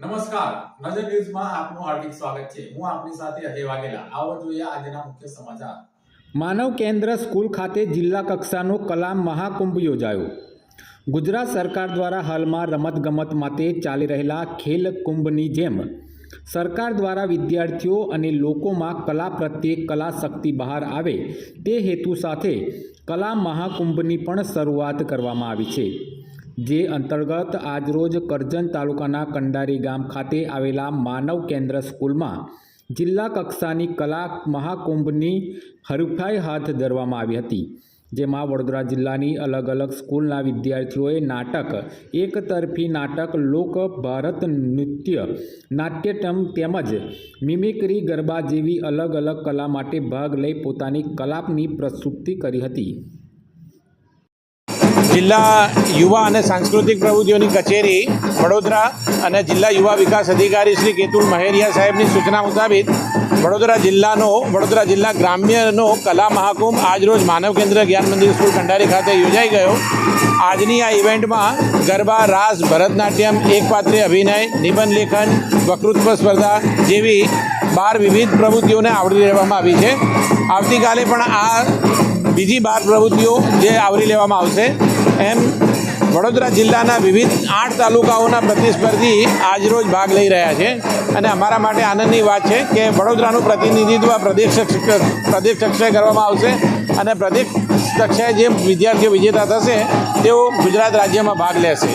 નમસ્કાર. નજર ન્યૂઝમાં આપનું હાર્દિક સ્વાગત છે. હું આપની સાથે અજય વાઘેલા. આવો જોઈએ આજના મુખ્ય સમાચાર. માનવ કેન્દ્ર સ્કૂલ ખાતે જિલ્લા કક્ષાનો કલામ મહાકુંભ યોજાયો. ગુજરાત સરકાર દ્વારા હાલમાં રમતગમત માટે ચાલી રહેલા ખેલ કુંભની જેમ સરકાર દ્વારા વિદ્યાર્થીઓ અને લોકોમાં કલા પ્રત્યે કલા શક્તિ બહાર આવે તે હેતુ સાથે કલા મહાકુંભની પણ શરૂઆત કરવામાં આવી છે. જે અંતર્ગત આજરોજ કરજણ તાલુકાના કંડારી ગામ ખાતે આવેલા માનવ કેન્દ્ર સ્કૂલમાં જિલ્લા કક્ષાની કલા મહાકુંભની હરીફાઈ હાથ ધરવામાં આવી હતી, જેમાં વડોદરા જિલ્લાની અલગ અલગ સ્કૂલના વિદ્યાર્થીઓએ નાટક એકતરફી નાટક, લોક ભારત નૃત્ય નાટ્યટમ તેમજ મિમિક્રી ગરબા જેવી અલગ અલગ કલા માટે ભાગ લઈ પોતાની કલાપની પ્રસ્તુતિ કરી હતી. જિલ્લા યુવા અને સાંસ્કૃતિક પ્રવૃત્તિઓની કચેરી વડોદરા અને જિલ્લા યુવા વિકાસ અધિકારી શ્રી કેતુલ મહેરિયા સાહેબની સૂચના મુતાબિક વડોદરા જિલ્લાનો, વડોદરા જિલ્લા ગ્રામ્યનો કલા મહાકુંભ આજરોજ માનવ કેન્દ્ર જ્ઞાન મંદિર સ્કૂલ કંડારી ખાતે યોજાઈ ગયો. આજની આ ઇવેન્ટમાં ગરબા, રાસ, ભરતનાટ્યમ એકપાત્રીય અભિનય, નિબંધ લેખન વક્તૃત્વ સ્પર્ધા જેવી બાર વિવિધ પ્રવૃત્તિઓને આવરી લેવામાં આવી છે. આવતીકાલે પણ આ બીજી બાર પ્રવૃત્તિઓ જે આવરી લેવામાં આવશે, એમ વડોદરા જિલ્લાના વિવિધ આઠ તાલુકાઓના પ્રતિસ્પર્ધી આજરોજ ભાગ લઈ રહ્યા છે. અને અમારા માટે આનંદની વાત છે કે વડોદરાનું પ્રતિનિધિત્વ પ્રદેશ પ્રદેશ કક્ષાએ કરવામાં આવશે અને પ્રદેશ કક્ષાએ જે વિદ્યાર્થીઓ વિજેતા થશે, તેઓ ગુજરાત રાજ્યમાં ભાગ લેશે.